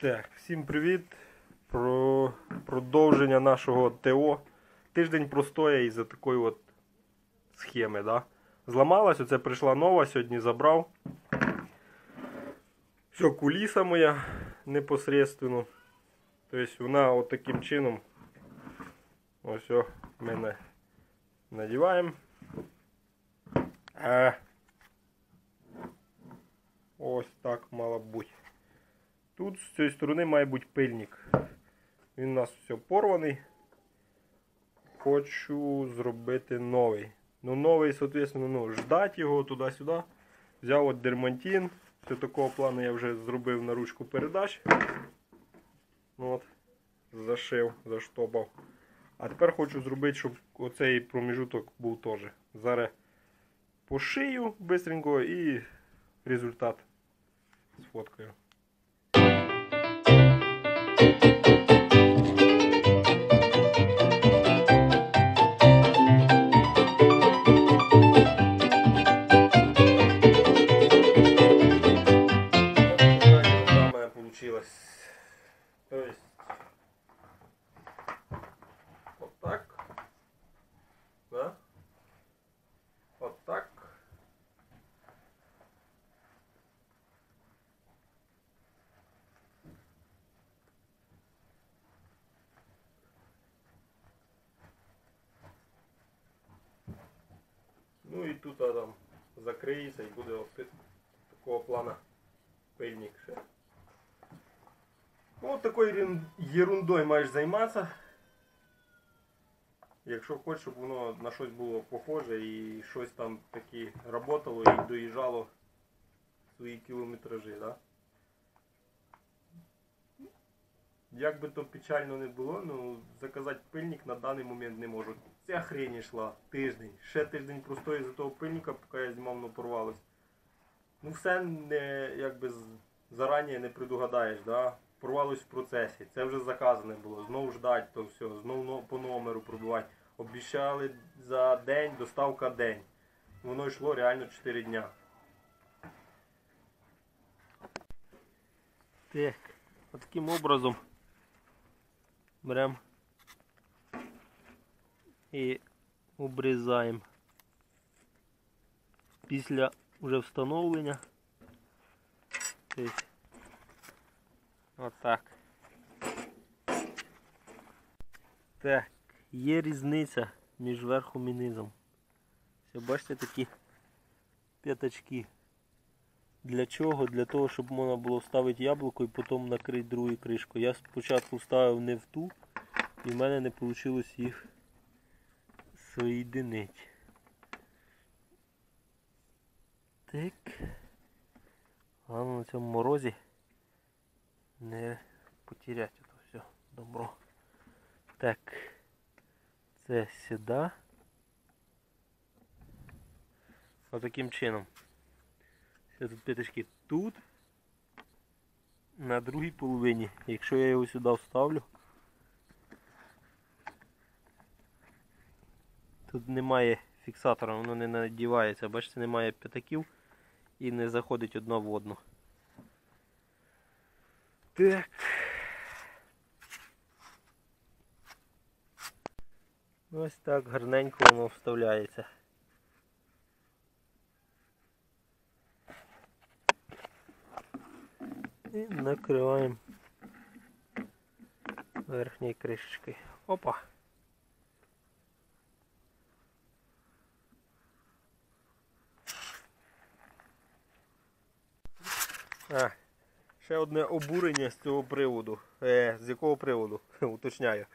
Так, всім привіт. Про продовження нашого ТО. Тиждень простоя із-за такої от схеми, да? Зламалась, оце прийшла нова, сьогодні забрав. Все, куліса моя непосредственно. Тобто вона от таким чином. Ось о, ми на- надіваємо. А, ось так мало бути. Тут з цієї сторони має бути пильник. Він у нас все порваний. Хочу зробити новий. Ну, новий, соответственно, ну, ждать його туди-сюди. Взяв от дермантин. Це такого плану я вже зробив на ручку передач. Ну, От, зашив, заштопав. А тепер хочу зробити, щоб оцей проміжуток був теж. Зараз пошию бистренько і результат сфоткаю. І тут там закриється і буде такого плана пильник ще. Ну, от такою ерундою маєш займатися. Якщо хочеш, щоб воно на щось було похоже і щось там таке работало і доїжджало свої кілометражі, да? Як би то печально не було, ну заказати пильник на даний момент не можу. Ця хрень йшла тиждень. Ще тиждень простої за того пильника, поки я знімав, воно порвалось. Ну все не якби зарані не предугадаєш, да? порвалось в процесі. Це вже заказане було. Знову ждать то все, знову по номеру пробивати. Обіцяли за день, доставка день. Воно йшло реально 4 дня. Так, таким образом беремо і обрізаємо. Після вже встановлення. Отак. Так, є різниця між верхом і низом. Все, бачите такі п'ятачки. Для чого? Для того, щоб можна було вставити яблуко і потім накрити другу кришку. Я спочатку вставив не в ту, і в мене не вийшло їх соєдинити. Так. Головне на цьому морозі не потеряти це все добро. Так. Це сюди. Отаким чином. Все тут п'ятачки тут. На другій половині. Якщо я його сюди вставлю, тут немає фіксатора, воно не надівається. Бачите, немає п'ятаків і не заходить одна в одну. Так. Ось так гарненько воно вставляється. І накриваємо верхньою кришечкою. Опа! А, ще одне обурення з цього приводу. Е, з якого приводу? Уточняю.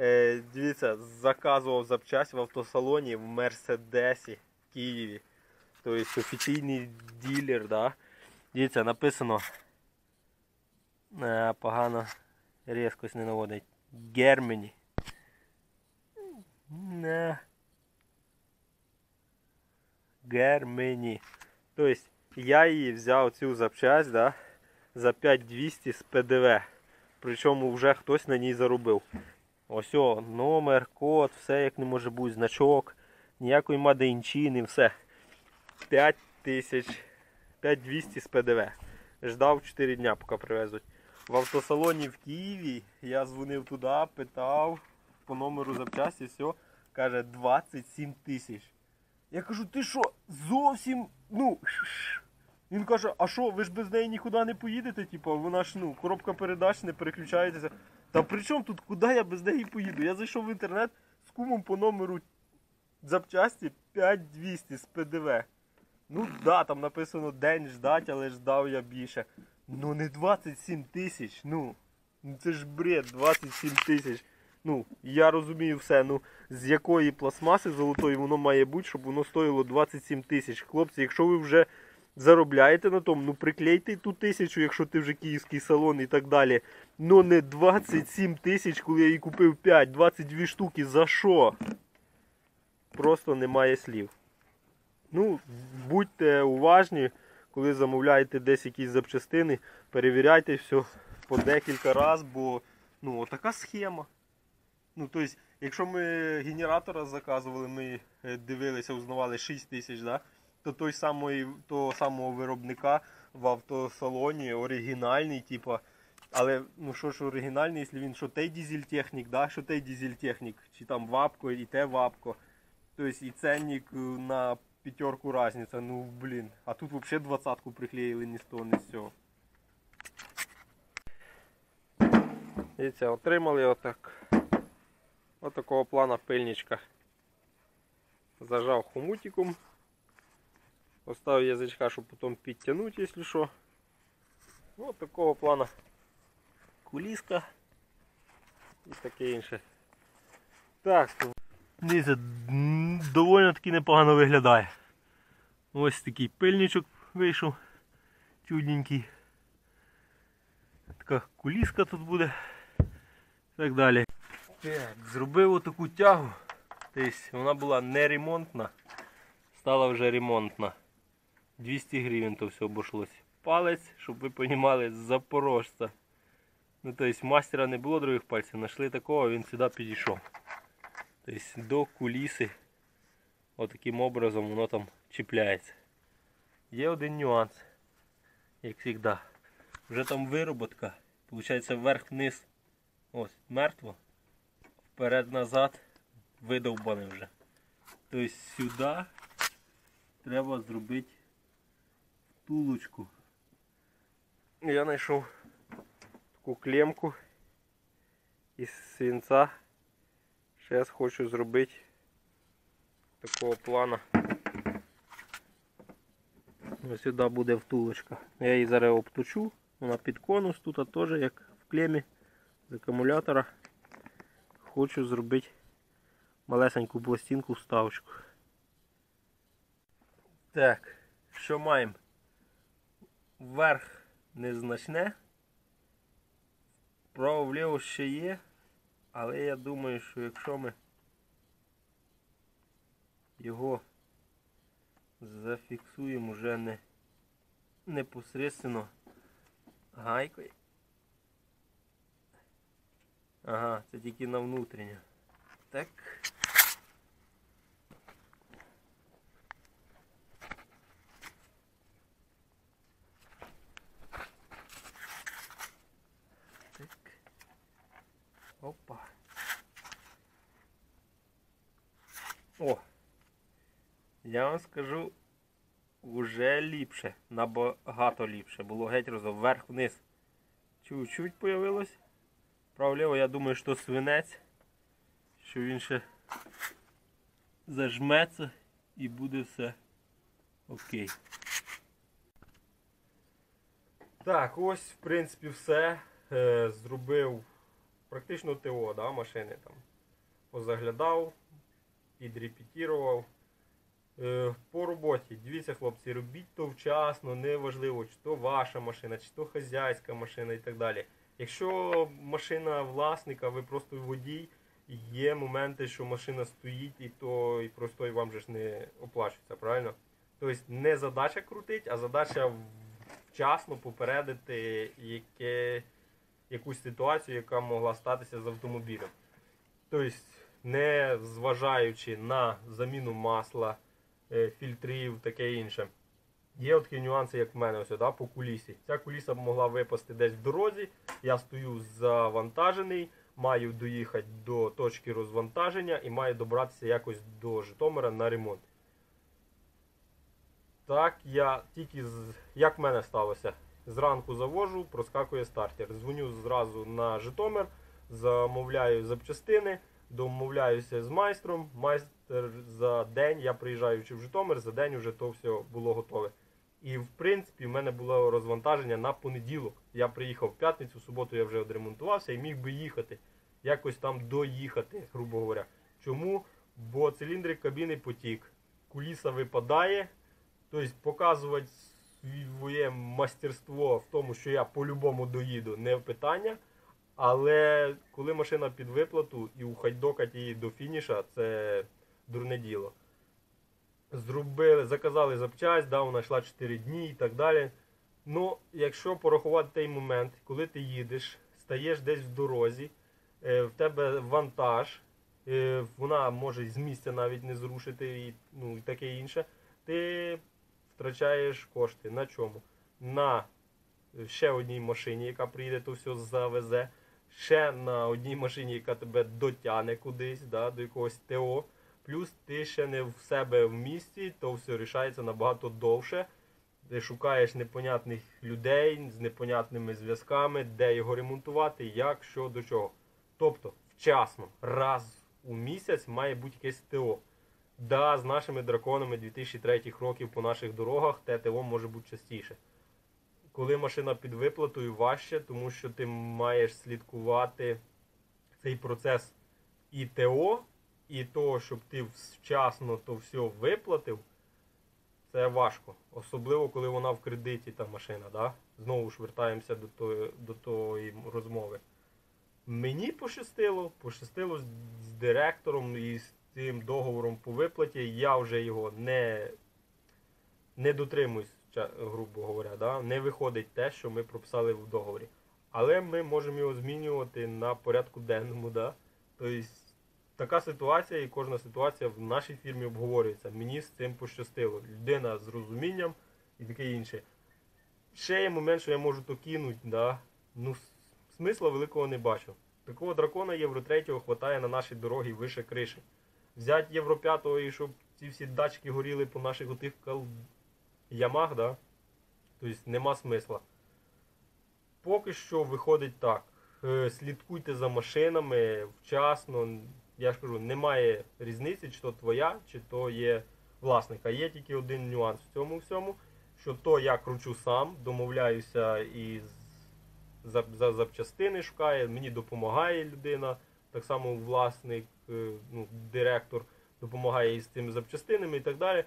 Е, дивіться, заказував запчасть в автосалоні в Мерседесі в Києві. Тобто офіційний ділер, да? Дивіться, написано. Е, погано різкость не наводить. Германі. Не. Германі. Тобто я її взяв цю запчасть да, за 5200 з ПДВ. Причому вже хтось на ній заробив. Ось о, номер, код, все як не може бути, значок, ніякої мадейнчини, все. 5000, 5200 з ПДВ. Ждав 4 дня, поки привезуть. в автосалоні в Києві. Я дзвонив туди, питав по номеру запчасті, все. Каже 27 тисяч. Я кажу, ти що, зовсім, ну. Він каже, а що, ви ж без неї нікуди не поїдете? Типу, вона ж ну, коробка передач не переключається. Та при чому тут, куди я без неї поїду? Я зайшов в інтернет з кумом по номеру запчасті 5200 з ПДВ. Ну да, там написано день ждать, але ждав я більше. Ну не 27 тисяч, ну. Ну це ж бред, 27 тисяч. Ну, я розумію все. Ну, з якої пластмаси золотої воно має бути, щоб воно стоїло 27 тисяч. Хлопці, якщо ви вже заробляєте на тому, ну приклейте ту тисячу, якщо ти вже київський салон і так далі. Ну не 27 тисяч, коли я її купив 5, 22 штуки. За що? Просто немає слів. Ну, будьте уважні, коли замовляєте десь якісь запчастини, перевіряйте все по декілька разів, бо ну, така схема. Ну, тобто, якщо ми генератора заказували, ми е, дивилися, узнавали 6 тисяч, да? то той самої, того самого виробника в автосалоні оригінальний, типа. Але ну що ж оригінальний, якщо він що той дизель-технік, да? що той дизель-технік, чи там вапко, і те вапко. Тобто і ценник е, на п'ятерку різниця, ну блін. А тут взагалі двадцятку приклеїли ні з того, ні з цього. Дивіться, отримали отак. Отакого плана пильничка. Зажав хомутиком. Поставив язичка, щоб потім підтягнути, якщо що. Ось такого плана куліска і таке інше. Так, дивіться, доволі таки непогано виглядає. Ось такий пильничок вийшов чудненький. Така куліска тут буде. і Так далі. Так, зробив отаку тягу. Тобто вона була не ремонтна, стала вже ремонтна. 200 гривень то все обійшлося. Палець, щоб ви розуміли, з запорожця. Ну, тобто мастера не було других пальців, знайшли такого, він сюди підійшов. Тобто до куліси отаким образом воно там чіпляється. Є один нюанс, як завжди. Вже там вироботка, виходить вверх-вниз. Ось, мертво. Вперед-назад видовбане вже. Тобто сюди треба зробити втулочку. Я знайшов таку клемку із свинця. Зараз хочу зробити такого плана. Ось сюди буде втулочка. Я її зараз обточу. Вона під конус, тут теж як в клемі з акумулятора. Хочу зробити малесеньку пластинку вставочку. Так, що маємо? Вверх незначне. Право-вліво ще є, але я думаю, що якщо ми його зафіксуємо вже не непосредственно гайкою. Ага, це тільки на внутрішнє. Так. Так. Опа. О! Я вам скажу, уже ліпше, набагато ліпше. Було геть розов вверх-вниз. Чуть-чуть появилось. Правліво, я думаю, що свинець, що він ще зажметься і буде все окей. Так, ось в принципі все. Е, зробив практично ТО да, машини там. Позаглядав, підрепетірував. Е, по роботі, дивіться, хлопці, робіть то вчасно, неважливо, чи то ваша машина, чи то хазяйська машина і так далі. Якщо машина власника, ви просто водій, є моменти, що машина стоїть і то і просто і вам же ж не оплачується, правильно? Тобто не задача крутить, а задача вчасно попередити яке, якусь ситуацію, яка могла статися з автомобілем. Тобто, не зважаючи на заміну масла, е, фільтрів, таке інше. Є такі нюанси, як в мене ось, да, по кулісі. Ця куліса могла випасти десь в дорозі, Я стою завантажений, маю доїхати до точки розвантаження і маю добратися якось до Житомира на ремонт. Так, я тільки з. Як в мене сталося? Зранку завожу, проскакує стартер. Дзвоню зразу на Житомир, замовляю запчастини, домовляюся з майстром. Майстер за день, я приїжджаючи в Житомир, за день вже то все було готове. І в принципі в мене було розвантаження на понеділок. Я приїхав в п'ятницю, в суботу я вже відремонтувався і міг би їхати, якось там доїхати, грубо говоря. Чому? Бо циліндрик кабіни потік, куліса випадає, тобто показувати своє мастерство в тому, що я по-любому доїду, не питання. Але коли машина під виплату і ухайдокать її до фініша, це дурне діло. Зробили, заказали запчасть, да, вона йшла 4 дні і так далі. Ну, якщо порахувати той момент, коли ти їдеш, стаєш десь в дорозі, е, в тебе вантаж, е, вона може з місця навіть не зрушити і, ну, і таке інше, ти втрачаєш кошти. На чому? На ще одній машині, яка приїде, то все завезе. Ще на одній машині, яка тебе дотягне кудись, да, до якогось ТО. Плюс ти ще не в себе в місті, то все рішається набагато довше. Ти шукаєш непонятних людей з непонятними зв'язками, де його ремонтувати, як, що, до чого. Тобто, вчасно, раз у місяць має бути якесь ТО. Да, з нашими драконами 2003 років по наших дорогах ТТО може бути частіше. Коли машина під виплатою важче, тому що ти маєш слідкувати цей процес і ТО, і того, щоб ти вчасно то все виплатив, це важко. Особливо, коли вона в кредиті та машина. Да? Знову ж вертаємося до тої, до тої розмови. Мені пощастило, пощастило з, директором і з тим договором по виплаті. Я вже його не, не дотримуюсь, грубо говоря. Да? Не виходить те, що ми прописали в договорі. Але ми можемо його змінювати на порядку денному. Да? Тобто така ситуація і кожна ситуація в нашій фірмі обговорюється. Мені з цим пощастило. Людина з розумінням і таке інше. Ще є момент, що я можу то кинути, да? ну смисла великого не бачу. Такого дракона Євро 3 хватає на нашій дорогі вище криші. Взяти Євро 5 і щоб ці всі датчики горіли по наших отих кал... ямах, да? тобто нема смисла. Поки що виходить так. Е, Слідкуйте за машинами вчасно. Я ж кажу, немає різниці, чи то твоя, чи то є власника. Є тільки один нюанс в цьому всьому, що то я кручу сам, домовляюся і за, за запчастини шукає, мені допомагає людина, так само власник, е, ну, директор допомагає із цими запчастинами і так далі.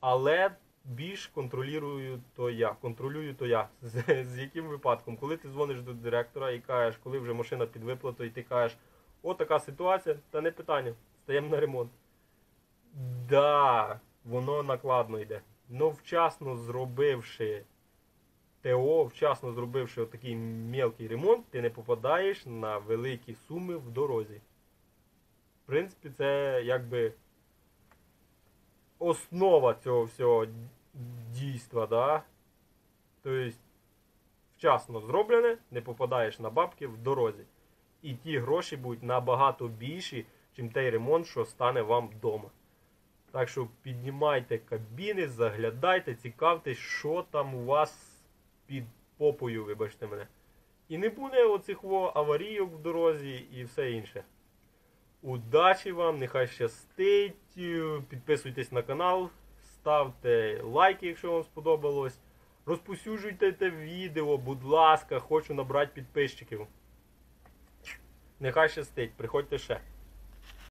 Але більш контролюю то я. Контролюю то я. З, з яким випадком? Коли ти дзвониш до директора і кажеш, коли вже машина під виплатою, і ти кажеш, о, така ситуація, та не питання, стаємо на ремонт. Да, воно накладно йде. Но вчасно зробивши ТО, вчасно зробивши отакий мелкий ремонт, ти не попадаєш на великі суми в дорозі. В принципі, це якби основа цього всього дійства, да? Тобто, вчасно зроблене, не попадаєш на бабки в дорозі. І ті гроші будуть набагато більші, чим той ремонт, що стане вам вдома. Так що піднімайте кабіни, заглядайте, цікавтесь, що там у вас під попою, вибачте мене. І не буде оцих аварійок в дорозі і все інше. Удачі вам, нехай щастить. Підписуйтесь на канал, ставте лайки, якщо вам сподобалось. Розпосюджуйте те відео, будь ласка, хочу набрати підписчиків. Нехай щастить, приходьте ще.